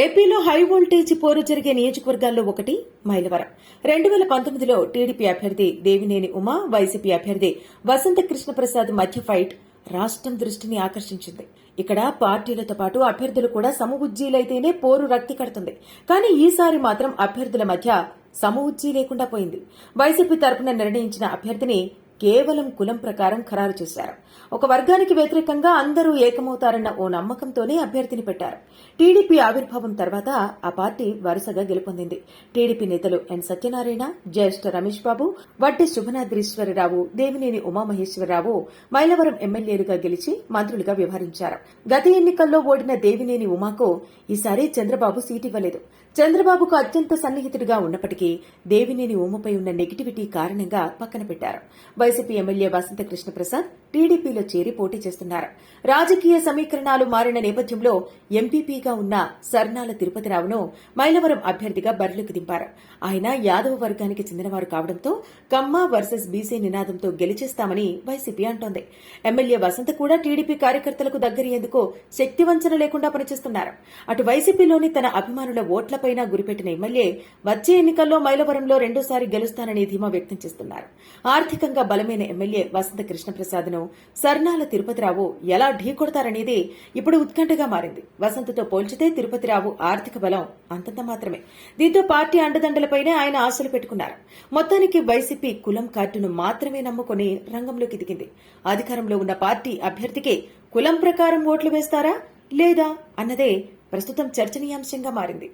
ఏపీలో high voltage పోరు జరిగే నియోజకవర్గాల్లో ఒకటి మైలవరం. రెండు వేల పంతొమ్మిదిలో టీడీపీ అభ్యర్థి దేవినేని ఉమా వైసీపీ అభ్యర్థి వసంత కృష్ణప్రసాద్ మధ్య ఫైట్ రాష్ట్రం దృష్టిని ఆకర్షించింది. ఇక్కడ పార్టీలతో పాటు అభ్యర్థులు కూడా సమవుజ్జీలైతేనే పోరు రక్తి కడుతుంది. కానీ ఈసారి మాత్రం అభ్యర్థుల మధ్య సమవుజ్జీ లేకుండా పోయింది. వైసీపీ తరపున నిర్ణయించిన అభ్యర్థిని కేవలం కులం ప్రకారం ఖరారు చేశారు. ఒక వర్గానికి వ్యతిరేకంగా అందరూ ఏకమవుతారన్న ఓ నమ్మకంతోనే అభ్యర్థిని పెట్టారు. టీడీపీ ఆవిర్భావం తర్వాత ఆ పార్టీ వరుసగా గెలుపొందింది. టీడీపీ నేతలు ఎన్ సత్యనారాయణ జ్యేష్ఠ రమేష్ బాబు వడ్డి శుభనాద్రీశ్వరరావు దేవినేని ఉమామహేశ్వరరావు మైలవరం ఎమ్మెల్యేలుగా గెలిచి మంత్రులుగా వ్యవహరించారు. గత ఎన్నికల్లో ఓడిన దేవినేని ఉమాకు ఈసారి చంద్రబాబు సీట్ ఇవ్వలేదు. చంద్రబాబుకు అత్యంత సన్నిహితుడిగా ఉన్నప్పటికీ దేవినేని ఉమపై ఉన్న నెగిటివిటీ కారణంగా పక్కన పెట్టారు. వైసీపీ ఎమ్మెల్యే వసంత కృష్ణప్రసాద్ టీడీపీలో చేరి పోటీ చేస్తున్నారు. రాజకీయ సమీకరణాలు మారిన నేపథ్యంలో ఎంపీపీగా ఉన్న సర్నాల తిరుపతిరావును మైలవరం అభ్యర్థిగా బరిలోకి దింపారు. ఆయన యాదవ వర్గానికి చెందినవారు కావడంతో కమ్మ వర్సెస్ బీసీ నినాదంతో గెలిచేస్తామని వైసీపీ అంటోంది. ఎమ్మెల్యే వసంత కూడా టీడీపీ కార్యకర్తలకు దగ్గరయ్యేందుకు శక్తివంచన లేకుండా పనిచేస్తున్నారు. అటు వైసీపీలోని తన అభిమానుల ఓట్లపైన గురిపెట్టిన ఎమ్మెల్యే వచ్చే ఎన్నికల్లో మైలవరంలో రెండోసారి గెలుస్తానని ధీమా వ్యక్తం చేస్తున్నారు. ఆర్థికంగా బలమైన ఎమ్మెల్యే వసంత కృష్ణప్రసాద్ను సర్నాల తిరుపతిరావు ఎలా ఢీకొడతారనేది ఇప్పుడు ఉత్కంఠగా మారింది. వసంతతో పోల్చితే తిరుపతిరావు ఆర్థిక బలం అంతంత మాత్రమే. దీంతో పార్టీ అండదండలపైనే ఆయన ఆశలు పెట్టుకున్నారు. మొత్తానికి వైసీపీ కులం కార్డును మాత్రమే నమ్ముకుని రంగంలోకి దిగింది. అధికారంలో ఉన్న పార్టీ అభ్యర్థికి కులం ప్రకారం ఓట్లు వేస్తారా లేదా అన్నదే ప్రస్తుతం చర్చనీయాంశంగా మారింది.